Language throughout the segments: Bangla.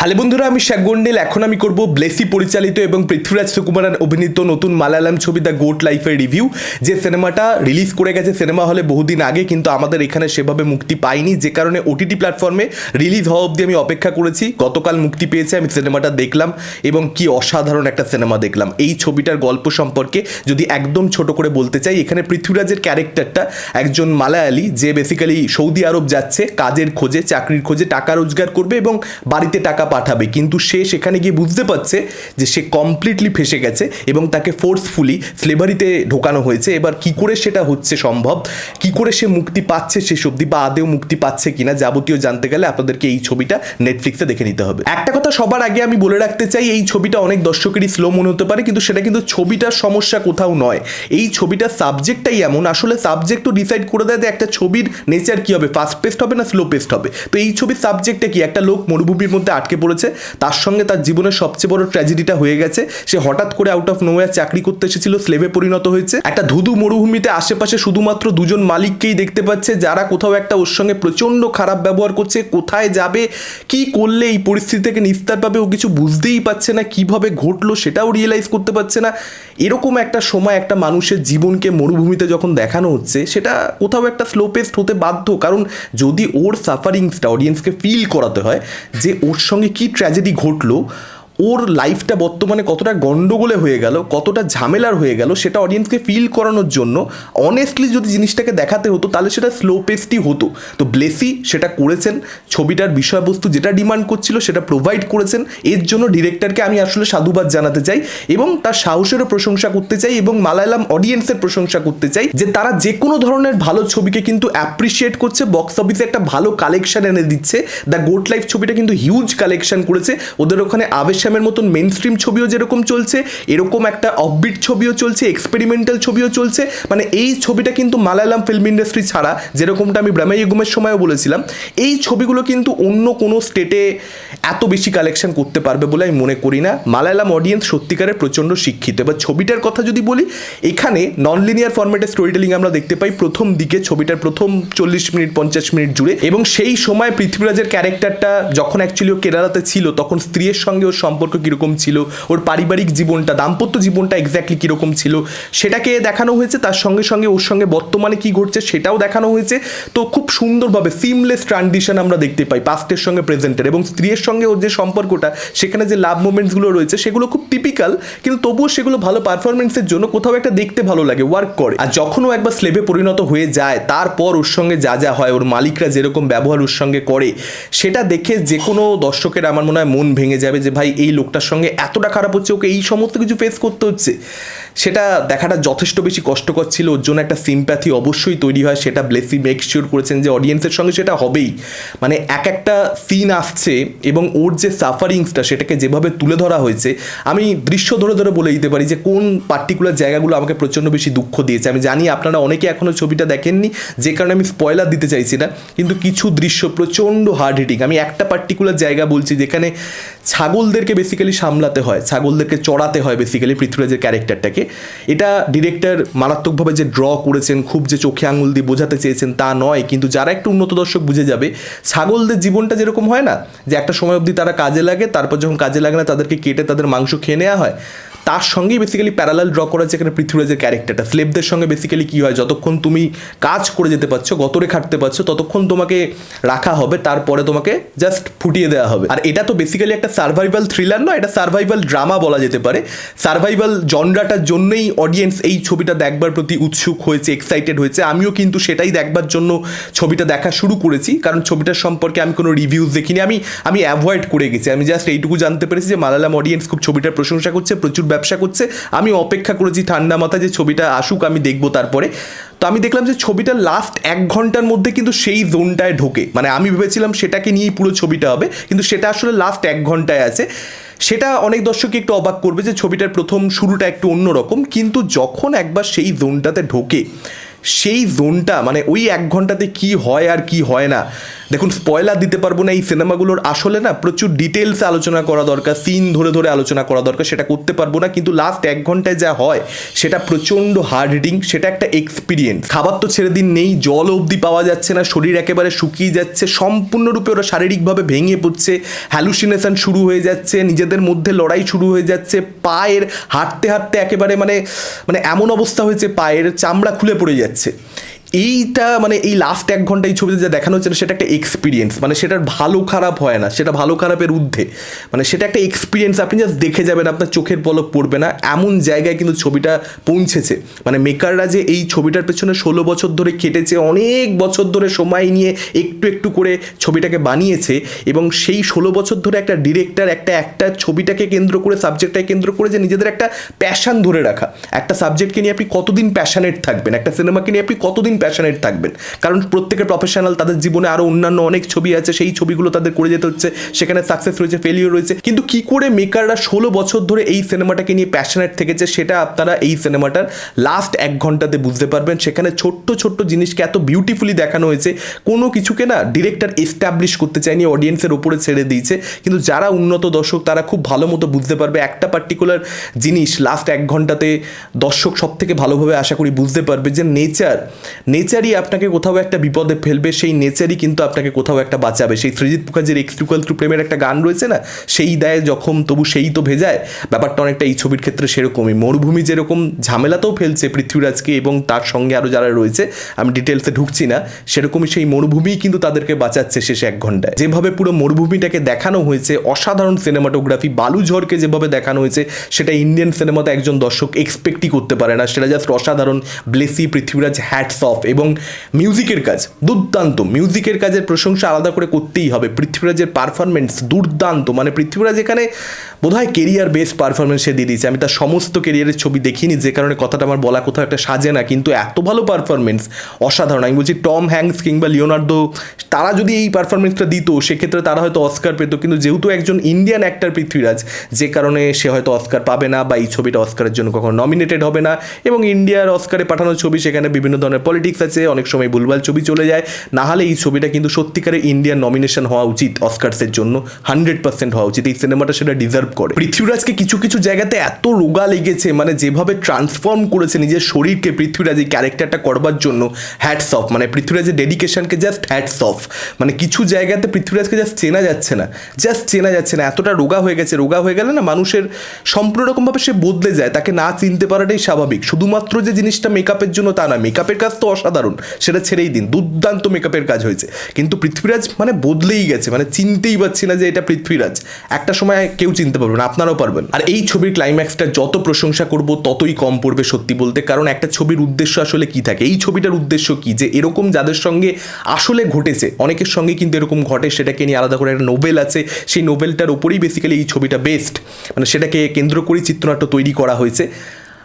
হ্যালো বন্ধুরা, আমি শেখ গন্ডেল। এখন আমি করব ব্লেসি পরিচালিত এবং পৃথ্বীরাজ সুকুমারের অভিনীত নতুন মালায়ালাম ছবি দ্য গোট লাইফের রিভিউ। যে সিনেমাটা রিলিজ করে গেছে সিনেমা হলে বহুদিন আগে, কিন্তু আমাদের এখানে সেভাবে মুক্তি পাইনি। যে কারণে ওটিটি প্ল্যাটফর্মে রিলিজ হওয়া অবধি আমি অপেক্ষা করেছি। গতকাল মুক্তি পেয়েছে, আমি সিনেমাটা দেখলাম এবং কি অসাধারণ একটা সিনেমা দেখলাম। এই ছবিটার গল্প সম্পর্কে যদি একদম ছোট করে বলতে চাই, এখানে পৃথ্বীরাজের ক্যারেক্টারটা একজন মালায়ালি, যে বেসিক্যালি সৌদি আরব যাচ্ছে, কাজের খোঁজে, চাকরির খোঁজে টাকা রোজগার করবে এবং বাড়িতে টাকা পাঠাবে, কিন্তু সে সেখানে গিয়ে বুঝতে পারছে যে সে কমপ্লিটলি ফেসে গেছে এবং তাকে ফোর্সফুলি স্লেভারিতে ঢোকানো হয়েছে। এবার কি করে সেটা হচ্ছে সম্ভব? কি করে সে মুক্তি পাচ্ছে শেষ অবধি বা আদেও মুক্তি পাচ্ছে কিনা যাবতীয় জানতে গেলে আপনাদেরকে এই ছবিটা নেটফ্লিক্সে দেখে নিতে হবে। একটা কথা সবার আগে আমি বলে রাখতে চাই, এই ছবিটা অনেক দর্শকেরই স্লো মনে হতে পারে, কিন্তু সেটা কিন্তু ছবিটার সমস্যা কোথাও নয়। এই ছবিটার সাবজেক্টটাই এমন, আসলে সাবজেক্ট সাবজেক্টও ডিসাইড করে দেয় যে একটা ছবির নেচার কি হবে ফাস্ট পেস্ট হবে না স্লো পেস্ট হবে? তো এই ছবির সাবজেক্টটা কি? একটা লোক মরুভূমির মধ্যে আটকে পড়েছে তার সঙ্গে তার জীবনের সবচেয়ে বড় ট্র্যাজেডিটা হয়ে গেছে। সে হঠাৎ করে আউট অফ নোয়ার চাকরি করতে এসেছিল স্লেভে পরিণত হয়েছে। একটা ধুধু মরুভূমিতে আশেপাশে শুধুমাত্র দুজন মালিককেই দেখতে পাচ্ছে, যারা কোথাও একটা ওর সঙ্গে প্রচণ্ড খারাপ ব্যবহার করছে, কোথায় যাবে, কি করলে এই পরিস্থিতি থেকে নিস্তার পাবে, ও কিছু বুঝতেই পারছে না, কীভাবে ঘটলো সেটাও রিয়েলাইজ করতে পারছে না। এরকম একটা সময় একটা মানুষের জীবনকে মরুভূমিতে যখন দেখানো হচ্ছে, সেটা কোথাও একটা স্লো পেস্ট হতে বাধ্য। কারণ যদি ওর সাফারিংসটা অডিয়েন্সকে ফিল করাতে হয়, যে ওর সঙ্গে কি ট্র্যাজেডি ঘটলো? ওর লাইফটা বর্তমানে কতটা গন্ডগোলে হয়ে গেল, কতটা ঝামেলার হয়ে গেল, সেটা অডিয়েন্সকে ফিল করানোর জন্য অনেস্টলি যদি জিনিসটাকে দেখাতে হতো, তাহলে সেটা স্লো পেস্টই হতো। তো ব্লেসি সেটা করেছেন, ছবিটার বিষয়বস্তু যেটা ডিমান্ড করছিল সেটা প্রোভাইড করেছেন, এর জন্য ডিরেক্টরকে আমি আসলে সাধুবাদ জানাতে চাই এবং তার সাহসেরও প্রশংসা করতে চাই এবং মালায়ালাম অডিয়েন্সের প্রশংসা করতে চাই যে তারা যে কোনো ধরনের ভালো ছবিকে কিন্তু অ্যাপ্রিসিয়েট করছে বক্স অফিসে একটা ভালো কালেকশন এনে দিচ্ছে। দ্য গোট লাইফ ছবিটা কিন্তু হিউজ কালেকশন করেছে। ওদের ওখানে আবেশামের মতন মেন স্ট্রিম ছবিও যেরকম চলছে, এরকম একটা অফবিট ছবিও চলছে এক্সপেরিমেন্টাল ছবিও চলছে। মানে এই ছবিটা কিন্তু মালায়ালাম ফিল্ম ইন্ডাস্ট্রি ছাড়া, যেরকমটা আমি ব্রাহ্মা ইগুমের সময়ও বলেছিলাম, এই ছবিগুলো কিন্তু অন্য কোনো স্টেটে এত বেশি কালেকশন করতে পারবে বলে আমি মনে করি না। মালায়ালাম অডিয়েন্স সত্যিকারের প্রচণ্ড শিক্ষিত। এবার ছবিটার কথা যদি বলি, এখানে নন লিনিয়ার ফরম্যাটের স্টোরি টেলিং আমরা দেখতে পাই প্রথম দিকে, ছবিটার প্রথম চল্লিশ মিনিট, পঞ্চাশ মিনিট জুড়ে। এবং সেই সময় পৃথ্বীরাজের ক্যারেক্টারটা যখন অ্যাকচুয়ালি ও কেরালাতে ছিল, তখন স্ত্রীর সঙ্গে ওর সম্পর্ক কীরকম ছিল, ওর পারিবারিক জীবনটা, দাম্পত্য জীবনটা এক্স্যাক্টলি কীরকম ছিল, সেটাকে দেখানো হয়েছে, তার সঙ্গে সঙ্গে ওর সঙ্গে বর্তমানে কি ঘটছে সেটাও দেখানো হয়েছে। তো খুব সুন্দরভাবে সিমলেস ট্রানজিশন আমরা দেখতে পাই পাস্টের সঙ্গে প্রেজেন্টের এবং স্ত্রীর সঙ্গে ওর যে সম্পর্কটা, সেখানে যে লাভ মোমেন্টসগুলো রয়েছে, সেগুলো খুব টিপিক্যাল কিন্তু তবুও সেগুলো ভালো পারফরমেন্সের জন্য কোথাও একটা দেখতে ভালো লাগে ওয়ার্ক করে। আর যখন ও একবার স্লেভে পরিণত হয়ে যায়, তারপর ওর সঙ্গে যা যা হয়, ওর মালিকরা যেরকম ব্যবহার ওর সঙ্গে করে, সেটা দেখে যে কোনো দর্শকের আমার মনে হয় মন ভেঙে যাবে যে, ভাই, এই লোকটার সঙ্গে এতটা খারাপ হচ্ছে, ওকে এই সমস্ত কিছু ফেস করতে হচ্ছে। সেটা দেখাটা যথেষ্ট বেশি কষ্টকর ছিল। ওর জন্য একটা সিম্প্যাথি অবশ্যই তৈরি হয়। সেটা ব্লেসি মেক শিওর করেছেন যে অডিয়েন্সের সঙ্গে সেটা হবেই। মানে এক একটা সিন আসছে এবং ওর যে সাফারিংসটা সেটাকে যেভাবে তুলে ধরা হয়েছে, আমি দৃশ্য ধরে ধরে বলে দিতে পারি যে কোন পার্টিকুলার জায়গাগুলো আমাকে প্রচণ্ড বেশি দুঃখ দিয়েছে। আমি জানি আপনারা অনেকে এখনও ছবিটা দেখেননি, যে কারণে আমি স্পয়লার দিতে চাইছি না। কিন্তু কিছু দৃশ্য প্রচণ্ড হার্ড হিটিং আমি একটা পার্টিকুলার জায়গা বলছি যেখানে ছাগলদেরকে বেসিক্যালি সামলাতে হয়, ছাগলদেরকে চড়াতে হয় বেসিক্যালি পৃথ্বীরাজের ক্যারেক্টারটাকে এটা ডিরেক্টর মারাত্মকভাবে যে ড্র করেছেন, খুব যে চোখে আঙুল দিয়ে বোঝাতে চেয়েছেন তা নয়, কিন্তু যারা একটু উন্নত দর্শক বুঝে যাবে, ছাগলদের জীবনটা যেরকম হয় না, যে একটা সময় অবধি তারা কাজে লাগে, তারপর যখন কাজে লাগে না, তাদেরকে কেটে তাদের মাংস খেয়ে নেওয়া হয় তার সঙ্গেই বেসিক্যালি প্যারালাল ড্র করা এখানে পৃথ্বীরাজের ক্যারেক্টারটা স্লেবদের সঙ্গে বেসিক্যালি কী হয়? যতক্ষণ তুমি কাজ করে যেতে পারছ, গতরে খাটতে পারছ, ততক্ষণ তোমাকে রাখা হবে, তারপরে তোমাকে জাস্ট ফুটিয়ে দেওয়া হবে। আর এটা তো বেসিক্যালি একটা সার্ভাইভাল থ্রিলার নয়, এটা সার্ভাইভাল ড্রামা বলা যেতে পারে। সার্ভাইভাল জনরাটার জন্যই অডিয়েন্স এই ছবিটা দেখবার প্রতি উৎসুক হয়েছে এক্সাইটেড হয়েছে। আমিও কিন্তু সেটাই দেখবার জন্য ছবিটা দেখা শুরু করেছি, কারণ ছবিটার সম্পর্কে আমি কোনো রিভিউজ দেখিনি। আমি আমি অ্যাভয়েড করে গেছি। আমি জাস্ট এইটুকু জানতে পেরেছি যে মালায়ালাম অডিয়েন্স খুব ছবিটার প্রশংসা করছে, প্রচুর ব্যবসা করছে। আমি অপেক্ষা করেছি ঠান্ডা মাথা যে ছবিটা আসুক, আমি দেখব তারপরে। তো আমি দেখলাম যে ছবিটা লাস্ট এক ঘণ্টার মধ্যে কিন্তু সেই জোনটায় ঢোকে। মানে আমি ভেবেছিলাম সেটাকে নিয়েই পুরো ছবিটা হবে, কিন্তু সেটা আসলে লাস্ট এক ঘন্টায় আছে। সেটা অনেক দর্শককে একটু অবাক করবে যে ছবিটার প্রথম শুরুটা একটু অন্যরকম, কিন্তু যখন একবার সেই জোনটাতে ঢোকে, সেই জোনটা মানে ওই এক ঘন্টাতে কি হয় আর কি হয় না দেখুন স্পয়লার দিতে পারব না, এই সিনেমাগুলোর আসলে না প্রচুর ডিটেলসে আলোচনা করা দরকার সিন ধরে ধরে আলোচনা করা দরকার, সেটা করতে পারব না, কিন্তু লাস্ট এক ঘন্টায় যা হয়, সেটা প্রচণ্ড হার্ড হিটিং সেটা একটা এক্সপিরিয়েন্স খাবার তো ছেড়ে দিন নেই, জল অবধি পাওয়া যাচ্ছে না, শরীর একেবারে শুকিয়ে যাচ্ছে, সম্পূর্ণরূপে ওরা শারীরিকভাবে ভেঙে পড়ছে হ্যালুসিনেশন শুরু হয়ে যাচ্ছে, নিজেদের মধ্যে লড়াই শুরু হয়ে যাচ্ছে, পায়ের হাঁটতে হাঁটতে একেবারে মানে মানে এমন অবস্থা হয়েছে, পায়ের চামড়া খুলে পড়ে যাচ্ছে। এইটা মানে এই লাস্ট এক ঘণ্টা এই ছবিতে যা দেখানো হচ্ছে, সেটা একটা এক্সপিরিয়েন্স মানে সেটার ভালো খারাপ হয় না, সেটা ভালো খারাপের ঊর্ধ্বে। মানে সেটা একটা এক্সপিরিয়েন্স আপনি জাস্ট দেখে যাবেন, আপনার চোখের পলক পড়বে না। এমন জায়গায় কিন্তু ছবিটা পৌঁছেছে। মানে মেকাররা যে এই ছবিটার পেছনে ষোলো বছর ধরে কেটেছে, অনেক বছর ধরে সময় নিয়ে একটু একটু করে ছবিটাকে বানিয়েছে, এবং সেই ষোলো বছর ধরে একটা ডিরেক্টর একটা একটা ছবিটাকে কেন্দ্র করে সাবজেক্টটাকে কেন্দ্র করে যে নিজেদের একটা প্যাশান ধরে রাখা। একটা সাবজেক্টকে নিয়ে আপনি কতদিন প্যাশানেট থাকবেন? একটা সিনেমাকে নিয়ে আপনি কতদিন প্যাশনেট থাকবেন। কারণ প্রত্যেকের প্রফেশনাল তাদের জীবনে আরও অন্যান্য অনেক ছবি আছে, সেই ছবিগুলো তাদের করে যেতে হচ্ছে, সেখানে সাকসেস রয়েছে ফেলিওর রয়েছে। কিন্তু কি করে মেকাররা ষোলো বছর ধরে এই সিনেমাটাকে নিয়ে প্যাশনেট থেকেছে, সেটা আপনারা এই সিনেমাটার লাস্ট এক ঘন্টাতে বুঝতে পারবেন। সেখানে ছোট্ট ছোট্ট জিনিসকে এত বিউটিফুলি দেখানো হয়েছে, কোনো কিছুকে না ডিরেক্টর এস্টাবলিশ করতে চায়নি অডিয়েন্সের ওপরে ছেড়ে দিয়েছে। কিন্তু যারা উন্নত দর্শক, তারা খুব ভালো মতো বুঝতে পারবে একটা পার্টিকুলার জিনিস লাস্ট এক ঘন্টাতে দর্শক সব থেকে ভালোভাবে আশা করি বুঝতে পারবে যে নেচার নেচারই আপনাকে কোথাও একটা বিপদে ফেলবে, সেই নেচারই কিন্তু আপনাকে কোথাও একটা বাঁচাবে। সেই সৃজিৎ মুখার্জির এক্সট্রিকাল টু প্রেমের একটা গান রয়েছে না, সেই দেয় যখন তবু সেই তো ভেজায়, ব্যাপারটা অনেকটা এই ছবির ক্ষেত্রে সেরকমই। মরুভূমি যেরকম ঝামেলাতেও ফেলছে পৃথ্বীরাজকে এবং তার সঙ্গে আরও যারা রয়েছে, আমি ডিটেলসে ঢুকছি না, সেরকমই সেই মরুভূমিই কিন্তু তাদেরকে বাঁচাচ্ছে শেষে এক ঘন্টায়। যেভাবে পুরো মরুভূমিটাকে দেখানো হয়েছে, অসাধারণ সিনেমাটোগ্রাফি বালুঝড়কে যেভাবে দেখানো হয়েছে, সেটা ইন্ডিয়ান সিনেমাতে একজন দর্শক এক্সপেক্টই করতে পারে না। সেটা জাস্ট অসাধারণ ব্লেসি পৃথ্বীরাজ হ্যাটস অফ এবং মিউজিকের কাজ, দুর্দান্ত। মিউজিকের কাজের প্রশংসা আলাদা করে করতেই হবে। পৃথ্বীরাজের পারফরমেন্স দুর্দান্ত। মানে পৃথ্বীরাজ এখানে বোধহয় কেরিয়ার বেস্ট পারফরমেন্স সে দিয়ে দিয়েছে। আমি তার সমস্ত কেরিয়ারের ছবি দেখিনি, যে কারণে কথাটা আমার বলা কোথাও একটা সাজে না। কিন্তু এত ভালো পারফরমেন্স অসাধারণ। আমি বলছি টম হ্যাংস কিংবা লিওনার্দো, তারা যদি এই পারফরমেন্সটা দিত, সেক্ষেত্রে তারা হয়তো অস্কার পেত। কিন্তু যেহেতু একজন ইন্ডিয়ান অ্যাক্টর পৃথ্বীরাজ, যে কারণে সে হয়তো অস্কার পাবে না বা এই ছবিটা অস্কারের জন্য কখনো নমিনেটেড হবে না। এবং ইন্ডিয়ার অস্কারে পাঠানো ছবি, সেখানে বিভিন্ন ধরনের পলিটিক্স আছে, অনেক সময় ভুলভাল ছবি চলে যায়। না হলে এই ছবিটা কিন্তু সত্যিকারের ইন্ডিয়ান নমিনেশন হওয়া উচিত অস্কারসের জন্য। হান্ড্রেড পার্সেন্ট হওয়া উচিত। এই সিনেমাটা সেটা ডিজার্ভ করে। পৃথ্বীরাজকে কিছু কিছু জায়গাতে এত রোগা লেগেছে মানে যেভাবে ট্রান্সফর্ম করেছে নিজের শরীরকে পৃথ্বীরাজ এই ক্যারেক্টারটা করবার জন্য হ্যাটস অফ মানে পৃথ্বীরাজের ডেডিকেশনকে জাস্ট হ্যাটস অফ মানে কিছু জায়গাতে পৃথ্বীরাজকে জাস্ট চেনা যাচ্ছে না। জাস্ট চেনা যাচ্ছে না। এতটা রোগা হয়ে গেছে। রোগা হয়ে গেলে না মানুষের সম্পূর্ণ রকমভাবে সে বদলে যায়। তাকে না চিনতে পারাটাই স্বাভাবিক। শুধুমাত্র যে জিনিসটা মেকআপের জন্য তা না। মেকআপের কাজ তো অসাধারণ, সেটা ছেড়েই দিন। দুর্দান্ত মেকআপের কাজ হয়েছে। কিন্তু পৃথ্বীরাজ মানে বদলেই গেছে মানে চিনতেই পারছি না যে এটা পৃথ্বীরাজ। একটা সময় কেউ চিনতে পারবে না, আপনারাও পারবেন। আর এই ছবির ক্লাইম্যাক্সটা যত প্রশংসা করব, ততই কম পড়বে সত্যি বলতে। কারণ একটা ছবির উদ্দেশ্য আসলে কি থাকে? এই ছবিটার উদ্দেশ্য কি? যে এরকম যাদের সঙ্গে আসলে ঘটেছে, অনেকের সঙ্গে কিন্তু এরকম ঘটে, সেটাকে নিয়ে আলাদা করে একটা নোবেল আছে। সেই নোবেলটার ওপরেই বেসিক্যালি এই ছবিটা বেস্ট মানে সেটাকে কেন্দ্র করেই চিত্রনাট্য তৈরি করা হয়েছে।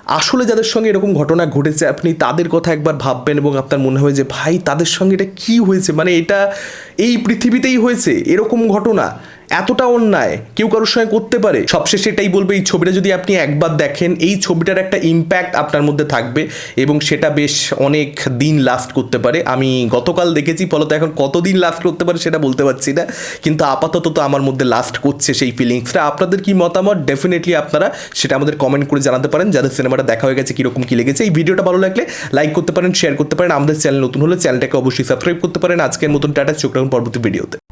আসলে যাদের সঙ্গে এরকম ঘটনা ঘটেছে, আপনি তাদের কথা একবার ভাববেন এবং আপনার মনে হয় যে, ভাই, তাদের সঙ্গে এটা কী হয়েছে? মানে এটা এই পৃথিবীতেই হয়েছে, এরকম ঘটনা। এতটা অন্যায় কেউ কারোর সঙ্গে করতে পারে। সবশেষে এটাই বলব, এই ছবিটা যদি আপনি একবার দেখেন, এই ছবিটার একটা ইম্প্যাক্ট আপনার মধ্যে থাকবে এবং সেটা বেশ অনেক দিন লাস্ট করতে পারে। আমি গতকাল দেখেছি, ফলত এখন কতদিন লাস্ট করতে পারে সেটা বলতে পারছি না, কিন্তু আপাতত তো আমার মধ্যে লাস্ট করছে সেই ফিলিংসটা আপনাদের কি মতামত? ডেফিনেটলি আপনারা সেটা আমাদের কমেন্ট করে জানাতে পারেন যাদের সিনেমাটা দেখা হয়ে গেছে, কীরকম, কী লেগেছে। এই ভিডিওটা ভালো লাগলে লাইক করতে পারেন শেয়ার করতে পারেন। আমাদের চ্যানেল নতুন হলে চ্যানেলটাকে অবশ্যই সাবস্ক্রাইব করতে পারেন। আজকের মতন টাটা, চোখ রাখুন পরবর্তী ভিডিওতে